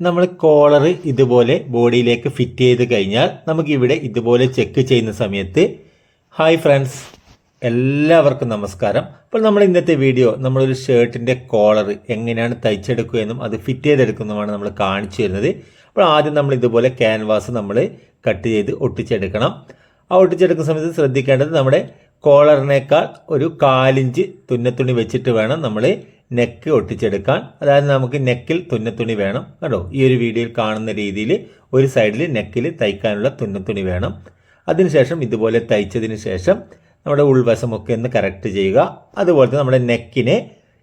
നമ്മൾ കോളർ ഇതുപോലെ ബോഡിയിലേക്ക് ഫിറ്റ് ചെയ്ത് കഴിഞ്ഞാൽ നമുക്കിവിടെ ഇതുപോലെ ചെക്ക് ചെയ്യുന്ന സമയത്ത് ഹായ് ഫ്രണ്ട്സ് എല്ലാവർക്കും നമസ്കാരം. അപ്പോൾ നമ്മൾ ഇന്നത്തെ വീഡിയോ നമ്മളൊരു ഷർട്ടിന്റെ കോളർ എങ്ങനെയാണ് തയ്ച്ചെടുക്കുക എന്നും അത് ഫിറ്റ് ചെയ്തെടുക്കുന്നതുമാണ് നമ്മൾ കാണിച്ചു തരുന്നത്. അപ്പോൾ ആദ്യം നമ്മൾ ഇതുപോലെ ക്യാൻവാസ് നമ്മൾ കട്ട് ചെയ്ത് ഒട്ടിച്ചെടുക്കണം. ആ ഒട്ടിച്ചെടുക്കുന്ന സമയത്ത് ശ്രദ്ധിക്കേണ്ടത് നമ്മുടെ കോളറിനേക്കാൾ ഒരു കാലിഞ്ച് തുന്നത്തുണി വെച്ചിട്ട് വേണം നമ്മൾ നെക്ക് ഒട്ടിച്ചെടുക്കാൻ അതായത് നമുക്ക് നെക്കിൽ തുന്നത്തുണി വേണം. കേട്ടോ ഈ ഒരു വീഡിയോയിൽ കാണുന്ന രീതിയിൽ ഒരു സൈഡിൽ നെക്കിൽ തയ്ക്കാനുള്ള തുന്നത്തുണി വേണം. അതിനുശേഷം ഇതുപോലെ തയ്ച്ചതിന് ശേഷം നമ്മുടെ ഉൾവശമൊക്കെ ഒന്ന് കറക്റ്റ് ചെയ്യുക. അതുപോലെ തന്നെ നമ്മുടെ നെക്കിനെ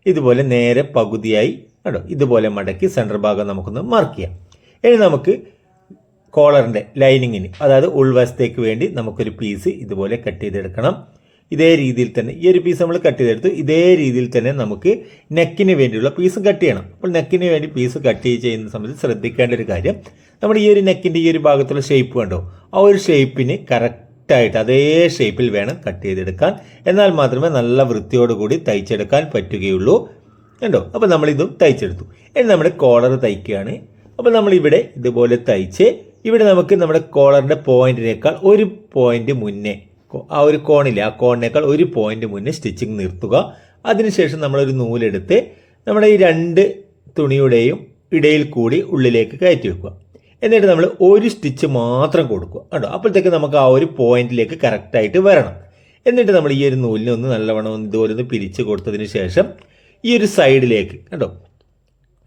ഇതുപോലെ നേരെ പകുതിയായി കേട്ടോ ഇതുപോലെ മടക്കി സെന്റർ ഭാഗം നമുക്കൊന്ന് മാർക്ക് ചെയ്യാം. ഇനി നമുക്ക് കോളറിന്റെ ലൈനിങ്ങിന് അതായത് ഉൾവശത്തേക്ക് വേണ്ടി നമുക്കൊരു പീസ് ഇതുപോലെ കട്ട് ചെയ്തെടുക്കണം. ഇതേ രീതിയിൽ തന്നെ ഈ ഒരു പീസ് നമ്മൾ കട്ട് ചെയ്തെടുത്ത് ഇതേ രീതിയിൽ തന്നെ നമുക്ക് നെക്കിന് വേണ്ടിയുള്ള പീസ് കട്ട് ചെയ്യണം. അപ്പോൾ നെക്കിന് വേണ്ടി പീസ് കട്ട് ചെയ്യുന്ന സമയത്ത് ശ്രദ്ധിക്കേണ്ട ഒരു കാര്യം നമ്മൾ ഈ ഒരു നെക്കിന്റെ ഈ ഒരു ഭാഗത്തുള്ള ഷേപ്പ് കണ്ടോ? ആ ഒരു ഷേപ്പിന് കറക്റ്റായിട്ട് അതേ ഷേപ്പിൽ വേണം കട്ട് ചെയ്തെടുക്കാൻ. എന്നാൽ മാത്രമേ നല്ല വൃത്തിയോടുകൂടി തയ്ച്ചെടുക്കാൻ പറ്റുകയുള്ളൂ. കണ്ടോ? അപ്പോൾ നമ്മളിതും തയ്ച്ചെടുത്തു. ഇനി നമ്മുടെ കോളർ തയ്ക്കുകയാണ്. അപ്പോൾ നമ്മളിവിടെ ഇതുപോലെ തയ്ച്ച് ഇവിടെ നമുക്ക് നമ്മുടെ കോളറിന്റെ പോയിന്റിനേക്കാൾ ഒരു പോയിന്റ് മുന്നേ ആ ഒരു കോണില്ലേ ആ കോണിനേക്കാൾ ഒരു പോയിന്റ് മുന്നേ സ്റ്റിച്ചിങ് നിർത്തുക. അതിനുശേഷം നമ്മളൊരു നൂലെടുത്ത് നമ്മുടെ ഈ രണ്ട് തുണിയുടെയും ഇടയിൽ കൂടി ഉള്ളിലേക്ക് കയറ്റി വെക്കുക. എന്നിട്ട് നമ്മൾ ഒരു സ്റ്റിച്ച് മാത്രം കൊടുക്കുക. കേട്ടോ അപ്പോഴത്തേക്ക് നമുക്ക് ആ ഒരു പോയിന്റിലേക്ക് കറക്റ്റായിട്ട് വരണം. എന്നിട്ട് നമ്മൾ ഈ ഒരു നൂലിനെ ഒന്ന് നല്ലവണ്ണം ഒന്ന് ഇതുപോലെ ഒന്ന് പിരിച്ച് കൊടുത്തതിന് ശേഷം ഈ ഒരു സൈഡിലേക്ക് കേട്ടോ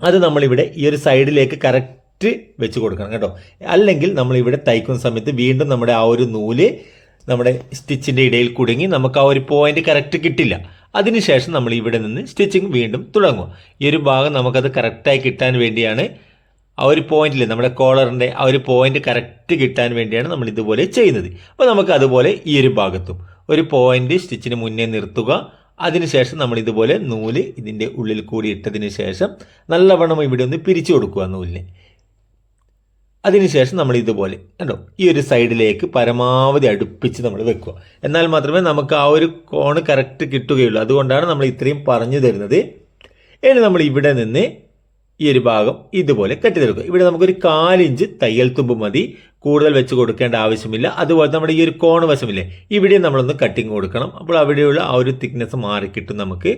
അത് നമ്മളിവിടെ ഈ ഒരു സൈഡിലേക്ക് കറക്റ്റ് വെച്ച് കൊടുക്കണം കേട്ടോ അല്ലെങ്കിൽ നമ്മളിവിടെ തയ്ക്കുന്ന സമയത്ത് വീണ്ടും നമ്മുടെ ആ ഒരു നൂൽ നമ്മുടെ സ്റ്റിച്ചിന്റെ ഇടയിൽ കുടുങ്ങി നമുക്ക് ആ ഒരു പോയിന്റ് കറക്റ്റ് കിട്ടില്ല. അതിനുശേഷം നമ്മൾ ഇവിടെ നിന്ന് സ്റ്റിച്ചിങ് വീണ്ടും തുടങ്ങും ഈ ഒരു ഭാഗം നമുക്കത് കറക്റ്റായി കിട്ടാൻ വേണ്ടിയാണ് ആ ഒരു പോയിന്റിൽ നമ്മുടെ കോളറിന്റെ ആ ഒരു പോയിന്റ് കറക്റ്റ് കിട്ടാൻ വേണ്ടിയാണ് നമ്മൾ ഇതുപോലെ ചെയ്യുന്നത്. അപ്പോൾ നമുക്ക് അതുപോലെ ഈ ഒരു ഭാഗത്തും ഒരു പോയിന്റ് സ്റ്റിച്ചിന് മുന്നേ നിർത്തുക. അതിനുശേഷം നമ്മൾ ഇതുപോലെ നൂൽ ഇതിന്റെ ഉള്ളിൽ കൂടി ഇട്ടതിന് ശേഷം നല്ലവണ്ണം ഇവിടെ ഒന്ന് പിരിച്ചു കൊടുക്കുക നൂലിനെ. അതിനുശേഷം നമ്മൾ ഇതുപോലെ കണ്ടോ? ഈ ഒരു സൈഡിലേക്ക് പരമാവധി അടുപ്പിച്ച് നമ്മൾ വെക്കുക. എന്നാൽ മാത്രമേ നമുക്ക് ആ ഒരു കോണ് കറക്റ്റ് കിട്ടുകയുള്ളൂ. അതുകൊണ്ടാണ് നമ്മൾ ഇത്രയും പറഞ്ഞു തരുന്നത്. ഇനി നമ്മൾ ഇവിടെ നിന്ന് ഈ ഒരു ഭാഗം ഇതുപോലെ കെട്ടിത്തെടുക്കുക ഇവിടെ നമുക്കൊരു കാലിഞ്ച് തയ്യൽ തുമ്പ് മതി. കൂടുതൽ വെച്ച് കൊടുക്കേണ്ട ആവശ്യമില്ല. അതുപോലെ നമ്മുടെ ഈ ഒരു കോണ് വശമില്ലേ? ഇവിടെ നമ്മളൊന്ന് കട്ടിങ് കൊടുക്കണം. അപ്പോൾ അവിടെയുള്ള ആ ഒരു തിക്നെസ് മാറിക്കിട്ടും നമുക്ക്.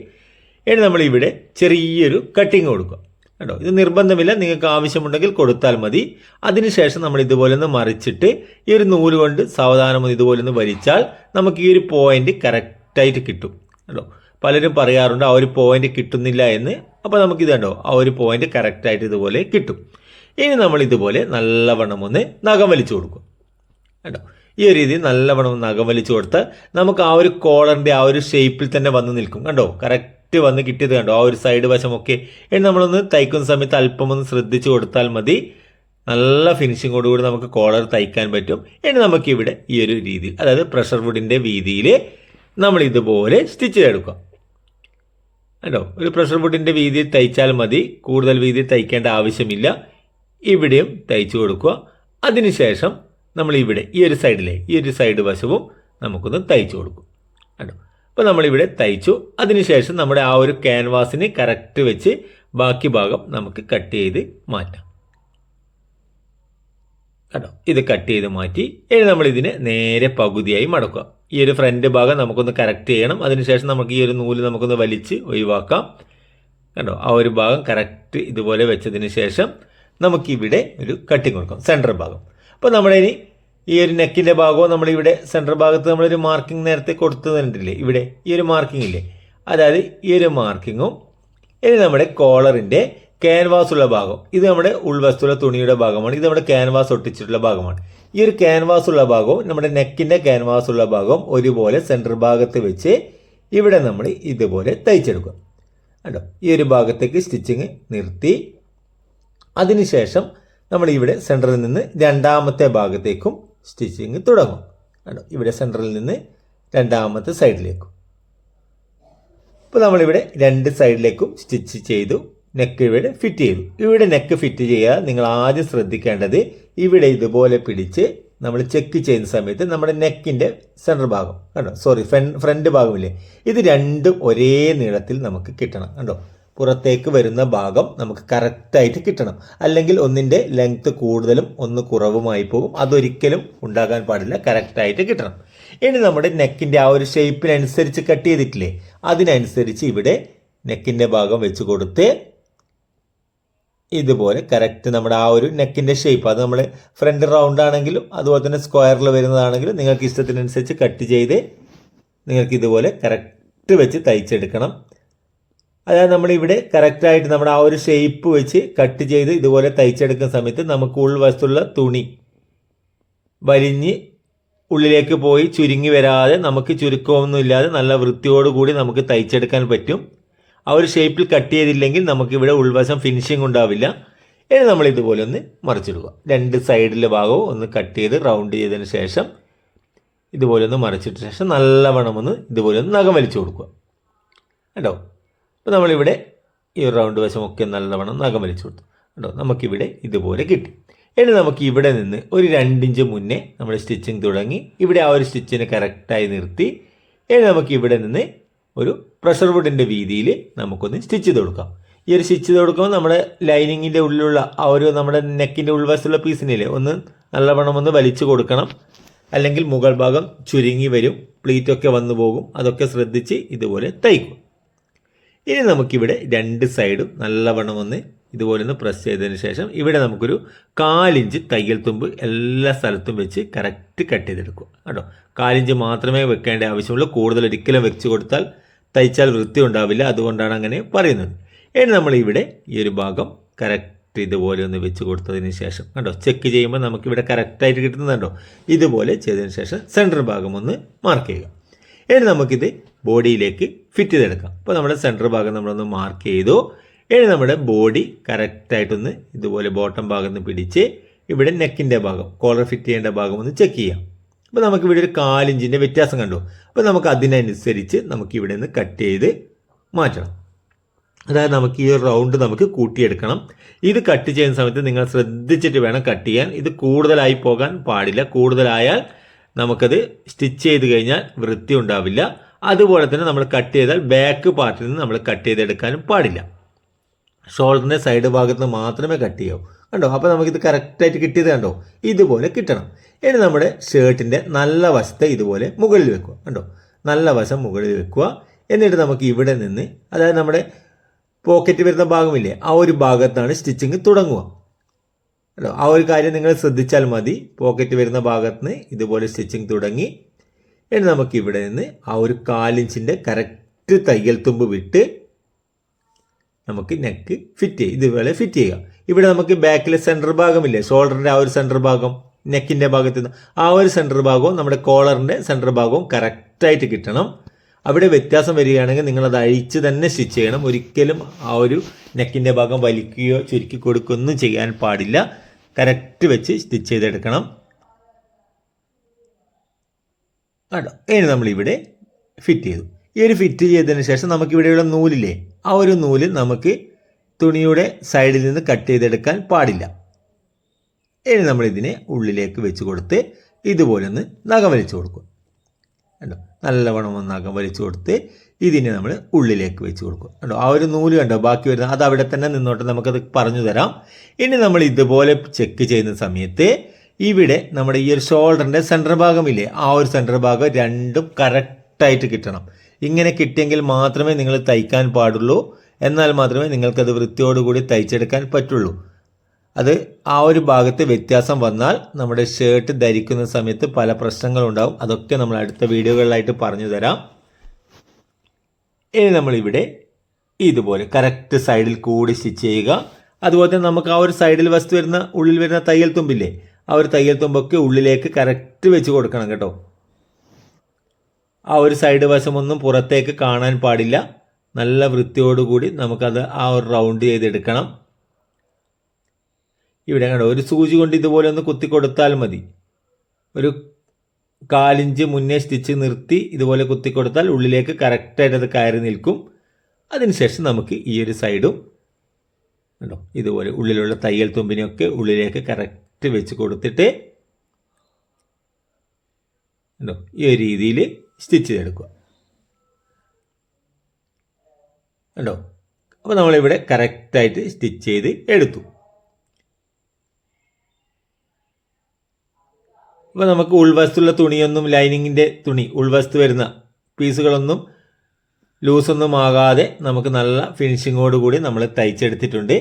ഇനി നമ്മൾ ഇവിടെ ചെറിയൊരു കട്ടിങ് കൊടുക്കുക. കേട്ടോ ഇത് നിർബന്ധമില്ല. നിങ്ങൾക്ക് ആവശ്യമുണ്ടെങ്കിൽ കൊടുത്താൽ മതി. അതിനുശേഷം നമ്മൾ ഇതുപോലെ ഒന്ന് മറിച്ചിട്ട് ഈ ഒരു നൂൽ കൊണ്ട് സാവധാനം ഇതുപോലെ ഒന്ന് വലിച്ചാൽ നമുക്ക് ഈ ഒരു പോയിന്റ് കറക്റ്റായിട്ട് കിട്ടും. കേട്ടോ പലരും പറയാറുണ്ട് ആ ഒരു പോയിന്റ് കിട്ടുന്നില്ല എന്ന്. അപ്പോൾ നമുക്ക് ഇത് കണ്ടോ? ആ ഒരു പോയിന്റ് കറക്റ്റായിട്ട് ഇതുപോലെ കിട്ടും. ഇനി നമ്മൾ ഇതുപോലെ നല്ലവണ്ണം ഒന്ന് നഖം വലിച്ചു കൊടുക്കും. കേട്ടോ ഈ ഒരു രീതിയിൽ നല്ലവണ്ണം നഖം വലിച്ചു കൊടുത്താൽ നമുക്ക് ആ ഒരു കോളറിന്റെ ആ ഒരു ഷേപ്പിൽ തന്നെ വന്ന് നിൽക്കും. കണ്ടോ? കറക്റ്റ് വന്ന് കിട്ടിയത് കണ്ടോ? ആ ഒരു സൈഡ് വശമൊക്കെ. ഇനി നമ്മളൊന്ന് തയ്ക്കുന്ന സമയത്ത് അല്പം ഒന്ന് ശ്രദ്ധിച്ചു കൊടുത്താൽ മതി. നല്ല ഫിനിഷിങ്ങോടുകൂടി നമുക്ക് കോളർ തയ്ക്കാൻ പറ്റും. ഇനി നമുക്കിവിടെ ഈ ഒരു രീതിയിൽ അതായത് പ്രഷർ വുഡിന്റെ വീതിയിൽ നമ്മൾ ഇതുപോലെ സ്റ്റിച്ച് ചെയ്തെടുക്കാം കേട്ടോ ഒരു പ്രഷർ വുഡിന്റെ വീതിയിൽ തയ്ച്ചാൽ മതി. കൂടുതൽ വീതിയിൽ തയ്ക്കേണ്ട ആവശ്യമില്ല. ഇവിടെയും തയ്ച്ചു കൊടുക്കുക. അതിനുശേഷം നമ്മൾ ഇവിടെ ഈ ഒരു സൈഡിലെ ഈ ഒരു സൈഡ് വശവും നമുക്കൊന്ന് തയ്ച്ചു കൊടുക്കും. കേട്ടോ അപ്പോൾ നമ്മളിവിടെ തയ്ച്ചു. അതിനുശേഷം നമ്മുടെ ആ ഒരു ക്യാൻവാസിന് കറക്റ്റ് വെച്ച് ബാക്കി ഭാഗം നമുക്ക് കട്ട് ചെയ്ത് മാറ്റാം. കേട്ടോ ഇത് കട്ട് ചെയ്ത് മാറ്റി. ഇനി നമ്മൾ ഇതിനെ നേരെ പകുതിയായി മടക്കുക. ഈ ഒരു ഫ്രണ്ട് ഭാഗം നമുക്കൊന്ന് കറക്റ്റ് ചെയ്യണം. അതിനുശേഷം നമുക്ക് ഈ ഒരു നൂൽ നമുക്കൊന്ന് വലിച്ച് ഒഴിവാക്കാം. കണ്ടോ? ആ ഒരു ഭാഗം കറക്റ്റ് ഇതുപോലെ വെച്ചതിന് ശേഷം നമുക്കിവിടെ ഒരു കട്ടിങ് കൊടുക്കാം. സെന്റർ ഭാഗം. അപ്പോൾ നമ്മുടെ ഇനി ഈ ഒരു നെക്കിന്റെ ഭാഗവും നമ്മളിവിടെ സെന്റർ ഭാഗത്ത് നമ്മളൊരു മാർക്കിംഗ് നേരത്തെ കൊടുത്തു തന്നിട്ടില്ലേ? ഇവിടെ ഈ ഒരു മാർക്കിംഗ് ഇല്ലേ? അതായത് ഈ ഒരു മാർക്കിങ്ങും ഇനി നമ്മുടെ കോളറിന്റെ ക്യാൻവാസ് ഉള്ള ഭാഗം. ഇത് നമ്മുടെ ഉൾവസ്തുള്ള തുണിയുടെ ഭാഗമാണ്. ഇത് നമ്മുടെ ക്യാൻവാസ് ഒട്ടിച്ചിട്ടുള്ള ഭാഗമാണ്. ഈ ഒരു ക്യാൻവാസ് ഉള്ള ഭാഗവും നമ്മുടെ നെക്കിന്റെ ക്യാൻവാസ് ഉള്ള ഭാഗവും ഒരുപോലെ സെന്റർ ഭാഗത്ത് വെച്ച് ഇവിടെ നമ്മൾ ഇതുപോലെ തയ്ച്ചെടുക്കുക. കണ്ടോ? ഈ ഒരു ഭാഗത്തേക്ക് സ്റ്റിച്ചിങ് നിർത്തി. അതിനുശേഷം നമ്മൾ ഇവിടെ സെന്ററിൽ നിന്ന് രണ്ടാമത്തെ ഭാഗത്തേക്കും സ്റ്റിച്ചിങ് തുടങ്ങും. ഇവിടെ സെന്ററിൽ നിന്ന് രണ്ടാമത്തെ സൈഡിലേക്കും ഇപ്പോൾ നമ്മളിവിടെ രണ്ട് സൈഡിലേക്കും സ്റ്റിച്ച് ചെയ്തു നെക്ക് ഇവിടെ ഫിറ്റ് ചെയ്തു. ഇവിടെ നെക്ക് ഫിറ്റ് ചെയ്യുക നിങ്ങൾ ആദ്യം ശ്രദ്ധിക്കേണ്ടത് ഇവിടെ ഇതുപോലെ പിടിച്ച് നമ്മൾ ചെക്ക് ചെയ്യുന്ന സമയത്ത് നമ്മുടെ നെക്കിന്റെ സെന്റർ ഭാഗം. കണ്ടോ? സോറി ഫ്രണ്ട് ഭാഗമില്ലേ? ഇത് രണ്ടും ഒരേ നീളത്തിൽ നമുക്ക് കിട്ടണം. കണ്ടോ? പുറത്തേക്ക് വരുന്ന ഭാഗം നമുക്ക് കറക്റ്റായിട്ട് കിട്ടണം. അല്ലെങ്കിൽ ഒന്നിന്റെ ലെങ്ത് കൂടുതലും ഒന്ന് കുറവുമായി പോകും. അതൊരിക്കലും ഉണ്ടാകാൻ പാടില്ല. കറക്റ്റായിട്ട് കിട്ടണം. ഇനി നമ്മുടെ നെക്കിന്റെ ആ ഒരു ഷേപ്പിനനുസരിച്ച് കട്ട് ചെയ്തിട്ടില്ലേ? അതിനനുസരിച്ച് ഇവിടെ നെക്കിന്റെ ഭാഗം വെച്ച് കൊടുത്ത് ഇതുപോലെ കറക്റ്റ് നമ്മുടെ ആ ഒരു നെക്കിന്റെ ഷേപ്പ് അത് നമ്മൾ ഫ്രണ്ട് റൗണ്ട് ആണെങ്കിലും അതുപോലെ തന്നെ സ്ക്വയറിൽ വരുന്നതാണെങ്കിലും നിങ്ങൾക്ക് ഇഷ്ടത്തിനനുസരിച്ച് കട്ട് ചെയ്ത് നിങ്ങൾക്ക് ഇതുപോലെ കറക്റ്റ് വെച്ച് തയ്ച്ചെടുക്കണം. അതായത് നമ്മളിവിടെ കറക്റ്റായിട്ട് നമ്മുടെ ആ ഒരു ഷേപ്പ് വെച്ച് കട്ട് ചെയ്ത് ഇതുപോലെ തയ്ച്ചെടുക്കുന്ന സമയത്ത് നമുക്ക് ഉൾവശത്തുള്ള തുണി വലിഞ്ഞ് ഉള്ളിലേക്ക് പോയി ചുരുങ്ങി വരാതെ നമുക്ക് ചുരുക്കമൊന്നും ഇല്ലാതെ നല്ല വൃത്തിയോടുകൂടി നമുക്ക് തയ്ച്ചെടുക്കാൻ പറ്റും. ആ ഒരു ഷേപ്പിൽ കട്ട് ചെയ്തില്ലെങ്കിൽ നമുക്കിവിടെ ഉൾവശം ഫിനിഷിംഗ് ഉണ്ടാവില്ല. ഇനി നമ്മൾ ഇതുപോലെ ഒന്ന് മറിച്ചിടുക. രണ്ട് സൈഡിലെ ഭാഗവും ഒന്ന് കട്ട് ചെയ്ത് റൗണ്ട് ചെയ്തതിന് ശേഷം ഇതുപോലെ ഒന്ന് മറിച്ചിട്ട ശേഷം നല്ലവണ്ണം ഒന്ന് ഇതുപോലെ ഒന്ന് നഖം വലിച്ചു കൊടുക്കുക. കേട്ടോ അപ്പോൾ നമ്മളിവിടെ ഈ ഒരു റൗണ്ട് വശമൊക്കെ നല്ലവണ്ണം നഖം വലിച്ചു കൊടുത്തു. കേട്ടോ നമുക്കിവിടെ ഇതുപോലെ കിട്ടി. ഇനി നമുക്ക് ഇവിടെ നിന്ന് ഒരു രണ്ടിഞ്ച് മുന്നേ നമ്മൾ സ്റ്റിച്ചിങ് തുടങ്ങി ഇവിടെ ആ ഒരു സ്റ്റിച്ചിനെ കറക്റ്റായി നിർത്തി. ഇനി നമുക്ക് ഇവിടെ നിന്ന് ഒരു പ്രഷർ വുഡിന്റെ വീതിയിൽ നമുക്കൊന്ന് സ്റ്റിച്ച് ചെയ്ത് കൊടുക്കാം. ഈ ഒരു സ്റ്റിച്ച് ചെയ്ത് കൊടുക്കുമ്പോൾ നമ്മുടെ ലൈനിങ്ങിന്റെ ഉള്ളിലുള്ള ആ ഒരു നമ്മുടെ നെക്കിന്റെ ഉൾവശത്തുള്ള പീസിനില്ലേ ഒന്ന് നല്ലവണ്ണം ഒന്ന് വലിച്ചു കൊടുക്കണം. അല്ലെങ്കിൽ മുകൾ ഭാഗം ചുരുങ്ങി വരും പ്ലീറ്റൊക്കെ വന്നു പോകും. അതൊക്കെ ശ്രദ്ധിച്ച് ഇതുപോലെ തയ്ക്കും. ഇനി നമുക്കിവിടെ രണ്ട് സൈഡും നല്ലവണ്ണം ഒന്ന് ഇതുപോലെ ഒന്ന് പ്രസ് ചെയ്തതിന് ശേഷം ഇവിടെ നമുക്കൊരു കാലിഞ്ച് തയ്യൽ തുമ്പ് എല്ലാ സ്ഥലത്തും വെച്ച് കറക്റ്റ് കട്ട് ചെയ്തെടുക്കുക. കേട്ടോ? കാലിഞ്ച് മാത്രമേ വെക്കേണ്ട ആവശ്യമുള്ളൂ. കൂടുതൽ ഒരിക്കലും വെച്ച് കൊടുത്താൽ തയ്ച്ചാൽ വൃത്തി ഉണ്ടാവില്ല. അതുകൊണ്ടാണ് അങ്ങനെ പറയുന്നത്. ഇനി നമ്മൾ ഇവിടെ ഈ ഒരു ഭാഗം കറക്റ്റ് ഇതുപോലെ ഒന്ന് വെച്ച് കൊടുത്തതിന് ശേഷം കണ്ടോ? ചെക്ക് ചെയ്യുമ്പോൾ നമുക്കിവിടെ കറക്റ്റായിട്ട് കിട്ടുന്നുണ്ടോ ഇതുപോലെ ചെയ്തതിന് ശേഷം സെന്റർ ഭാഗം ഒന്ന് മാർക്ക് ചെയ്യുക. ഇനി നമുക്കിത് ബോഡിയിലേക്ക് ഫിറ്റ് ചെയ്തെടുക്കാം. അപ്പോൾ നമ്മുടെ സെന്റർ ഭാഗം നമ്മളൊന്ന് മാർക്ക് ചെയ്തു. ഇനി നമ്മുടെ ബോഡി കറക്റ്റായിട്ടൊന്ന് ഇതുപോലെ ബോട്ടം ഭാഗം നിന്ന് പിടിച്ച് ഇവിടെ നെക്കിന്റെ ഭാഗം കോളർ ഫിറ്റ് ചെയ്യേണ്ട ഭാഗം ഒന്ന് ചെക്ക് ചെയ്യാം. അപ്പോൾ നമുക്ക് ഇവിടെ ഒരു കാലിഞ്ചിന്റെ വ്യത്യാസം കണ്ടു. അപ്പോൾ നമുക്ക് അതിനനുസരിച്ച് നമുക്ക് ഇവിടെ നിന്ന് കട്ട് ചെയ്ത് മാറ്റണം. അതായത് നമുക്ക് ഈ റൗണ്ട് നമുക്ക് കൂട്ടിയെടുക്കണം. ഇത് കട്ട് ചെയ്യുന്ന സമയത്ത് നിങ്ങൾ ശ്രദ്ധിച്ചിട്ട് വേണം കട്ട് ചെയ്യാൻ. ഇത് കൂടുതലായി പോകാൻ പാടില്ല. കൂടുതലായാൽ നമുക്കത് സ്റ്റിച്ച് ചെയ്ത് കഴിഞ്ഞാൽ വൃത്തി ഉണ്ടാവില്ല അതുപോലെ തന്നെ നമ്മൾ കട്ട് ചെയ്താൽ ബാക്ക് പാർട്ടിൽ നിന്ന് നമ്മൾ കട്ട് ചെയ്തെടുക്കാനും പാടില്ല. ഷോൾഡറിന്റെ സൈഡ് ഭാഗത്ത് നിന്ന് മാത്രമേ കട്ട് ചെയ്യാവൂ. കണ്ടോ? അപ്പോൾ നമുക്കിത് കറക്റ്റായിട്ട് കിട്ടിയത് കണ്ടോ? ഇതുപോലെ കിട്ടണം. ഇനി നമ്മുടെ ഷർട്ടിന്റെ നല്ല വശത്തെ ഇതുപോലെ മുകളിൽ വെക്കുക. കണ്ടോ? നല്ല വശം മുകളിൽ വെക്കുക. എന്നിട്ട് നമുക്ക് ഇവിടെ നിന്ന് അതായത് നമ്മുടെ പോക്കറ്റ് വരുന്ന ഭാഗമില്ലേ ആ ഒരു ഭാഗത്താണ് സ്റ്റിച്ചിങ് തുടങ്ങുക. ആ ഒരു കാര്യം നിങ്ങൾ ശ്രദ്ധിച്ചാൽ മതി. പോക്കറ്റ് വരുന്ന ഭാഗത്ത് നിന്ന് ഇതുപോലെ സ്റ്റിച്ചിങ് തുടങ്ങി. ഇനി നമുക്ക് ഇവിടെ നിന്ന് ആ ഒരു കാലിഞ്ചിന്റെ കറക്റ്റ് തയ്യൽ തുമ്പ് വിട്ട് നമുക്ക് നെക്ക് ഫിറ്റ് ചെയ്യും ഇതുപോലെ ഫിറ്റ് ചെയ്യുക. ഇവിടെ നമുക്ക് ബാക്കിലെ സെന്റർ ഭാഗമില്ലേ? ഷോൾഡറിന്റെ ആ ഒരു സെന്റർ ഭാഗം നെക്കിന്റെ ഭാഗത്ത് നിന്ന് ആ ഒരു സെന്റർ ഭാഗവും നമ്മുടെ കോളറിന്റെ സെന്റർ ഭാഗവും കറക്റ്റായിട്ട് കിട്ടണം. അവിടെ വ്യത്യാസം വരികയാണെങ്കിൽ നിങ്ങളത് അഴിച്ച് തന്നെ സ്റ്റിച്ച് ചെയ്യണം. ഒരിക്കലും ആ ഒരു നെക്കിന്റെ ഭാഗം വലിക്കുകയോ ചുരുക്കി കൊടുക്കുകയൊന്നും ചെയ്യാൻ പാടില്ല. കറക്റ്റ് വെച്ച് സ്റ്റിച്ച് ചെയ്തെടുക്കണം. കേട്ടോ ഇനി നമ്മളിവിടെ ഫിറ്റ് ചെയ്തു. ഈ ഒരു ഫിറ്റ് ചെയ്തതിന് ശേഷം നമുക്ക് ഇവിടെയുള്ള നൂലില്ലേ? ആ ഒരു നൂൽ നമുക്ക് തുണിയുടെ സൈഡിൽ നിന്ന് കട്ട് ചെയ്തെടുക്കാൻ പാടില്ല. ഇനി നമ്മളിതിനെ ഉള്ളിലേക്ക് വെച്ച് കൊടുത്ത് ഇതുപോലെ ഒന്ന് നഖം വലിച്ചു കൊടുക്കും. കണ്ടോ? നല്ലവണ്ണം ഒന്ന് നഖം വലിച്ചു കൊടുത്ത് ഇതിനെ നമ്മൾ ഉള്ളിലേക്ക് വെച്ച് കൊടുക്കും. കണ്ടോ? ആ ഒരു നൂൽ കണ്ടോ? ബാക്കി വരുന്ന അത് അവിടെ തന്നെ നിന്നോട്ട് നമുക്കത് പറഞ്ഞു തരാം. ഇനി നമ്മൾ ഇതുപോലെ ചെക്ക് ചെയ്യുന്ന സമയത്ത് ഇവിടെ നമ്മുടെ ഈ ഒരു ഷോൾഡറിന്റെ സെന്റർ ഭാഗമില്ലേ? ആ ഒരു സെന്റർ ഭാഗം രണ്ടും കറക്റ്റായിട്ട് കിട്ടണം. ഇങ്ങനെ കിട്ടിയെങ്കിൽ മാത്രമേ നിങ്ങൾ തയ്ക്കാൻ പാടുള്ളൂ. എന്നാൽ മാത്രമേ നിങ്ങൾക്കത് വൃത്തിയോടുകൂടി തയ്ച്ചെടുക്കാൻ പറ്റുള്ളൂ. അത് ആ ഒരു ഭാഗത്ത് വ്യത്യാസം വന്നാൽ നമ്മുടെ ഷർട്ട് ധരിക്കുന്ന സമയത്ത് പല പ്രശ്നങ്ങളുണ്ടാവും. അതൊക്കെ നമ്മൾ അടുത്ത വീഡിയോകളിലായിട്ട് പറഞ്ഞു തരാം. ഇനി നമ്മളിവിടെ ഇതുപോലെ കറക്റ്റ് സൈഡിൽ കൂടി സ്റ്റിച്ച് ചെയ്യുക. അതുപോലെ തന്നെ നമുക്ക് ആ ഒരു സൈഡിൽ വസ്തു വരുന്ന ഉള്ളിൽ വരുന്ന തയ്യൽ തുമ്പില്ലേ ആ ഒരു തയ്യൽ തുമ്പൊക്കെ ഉള്ളിലേക്ക് കറക്റ്റ് വെച്ച് കൊടുക്കണം കേട്ടോ. ആ ഒരു സൈഡ് വശമൊന്നും പുറത്തേക്ക് കാണാൻ പാടില്ല. നല്ല വൃത്തിയോടുകൂടി നമുക്കത് ആ ഒരു റൗണ്ട് ചെയ്തെടുക്കണം. ഇവിടെ കണ്ടോ ഒരു സൂചി കൊണ്ട് ഇതുപോലെ ഒന്ന് കുത്തി കൊടുത്താൽ മതി. ഒരു കാലിഞ്ച് മുന്നേ സ്റ്റിച്ച് നിർത്തി ഇതുപോലെ കുത്തി കൊടുത്താൽ ഉള്ളിലേക്ക് കറക്റ്റായിട്ട് അത് കയറി നിൽക്കും. അതിനുശേഷം നമുക്ക് ഈ ഒരു സൈഡും കണ്ടോ? ഇതുപോലെ ഉള്ളിലുള്ള തയ്യൽ തുമ്പിനെയൊക്കെ ഉള്ളിലേക്ക് കറക്റ്റ് വെച്ച് കൊടുത്തിട്ട് കണ്ടോ? ഈ ഒരു രീതിയിൽ സ്റ്റിച്ച് ചെയ്തെടുക്കുക. കണ്ടോ? അപ്പോൾ നമ്മളിവിടെ കറക്റ്റായിട്ട് സ്റ്റിച്ച് ചെയ്ത് എടുത്തു. അപ്പോൾ നമുക്ക് ഉൾവസ്തുള്ള തുണിയൊന്നും ലൈനിങ്ങിന്റെ തുണി ഉൾവസ്തു വരുന്ന പീസുകളൊന്നും ലൂസൊന്നും ആകാതെ നമുക്ക് നല്ല ഫിനിഷിങ്ങോട് കൂടി നമ്മൾ തയ്ച്ചെടുത്തിട്ടുണ്ട്.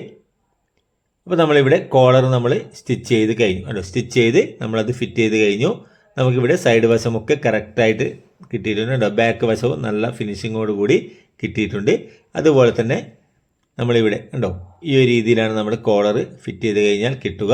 അപ്പോൾ നമ്മളിവിടെ കോളർ നമ്മൾ സ്റ്റിച്ച് ചെയ്ത് കഴിഞ്ഞു. അല്ലോ സ്റ്റിച്ച് ചെയ്ത് നമ്മളത് ഫിറ്റ് ചെയ്ത് കഴിഞ്ഞു. നമുക്കിവിടെ സൈഡ് വശമൊക്കെ കറക്റ്റായിട്ട് കിട്ടിയിട്ടുണ്ട് കേട്ടോ. ബാക്ക് വശവും നല്ല ഫിനിഷിങ്ങോട് കൂടി കിട്ടിയിട്ടുണ്ട്. അതുപോലെ തന്നെ നമ്മളിവിടെ ഉണ്ടോ ഈ ഒരു രീതിയിലാണ് നമ്മൾ കോളർ ഫിറ്റ് ചെയ്ത് കഴിഞ്ഞാൽ കിട്ടുക.